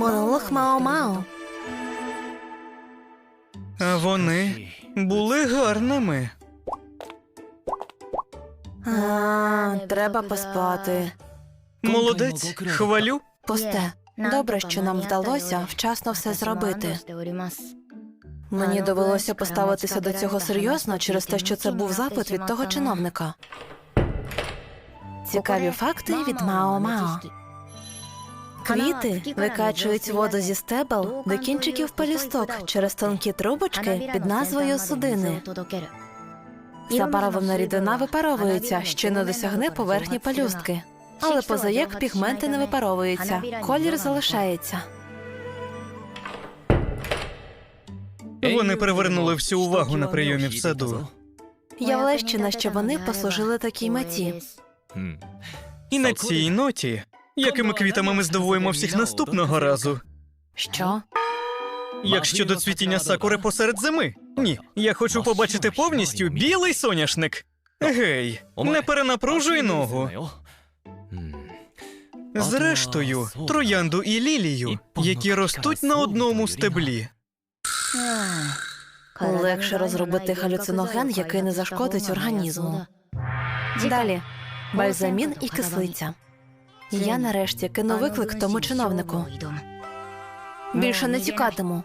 монолог Мао-Мао. А вони були гарними. А, треба поспати. Молодець, хвалю. Пусте. Добре, що нам вдалося вчасно все зробити. Мені довелося поставитися до цього серйозно через те, що це був запит від того чиновника. Цікаві факти від Мао-Мао. Квіти викачують воду зі стебел до кінчиків пелюсток через тонкі трубочки під назвою судини. Забарвлена рідина випаровується, що не досягне поверхні пелюстки. Але позаяк пігменти не випаровуються, колір залишається. Вони привернули всю увагу на прийомі в саду. Я влещена, що вони послужили такій меті. І на цій ноті, якими квітами ми здивуємо всіх наступного разу. Що? Як щодо цвітіння сакури посеред зими? Ні, я хочу побачити повністю білий соняшник. Гей, не перенапружуй ногу. Зрештою, троянду і лілію, які ростуть на одному стеблі. Легше розробити галюциноген, який не зашкодить організму. Далі бальзамін і кислиця. Я нарешті кину виклик тому чиновнику. Більше не тікатиму.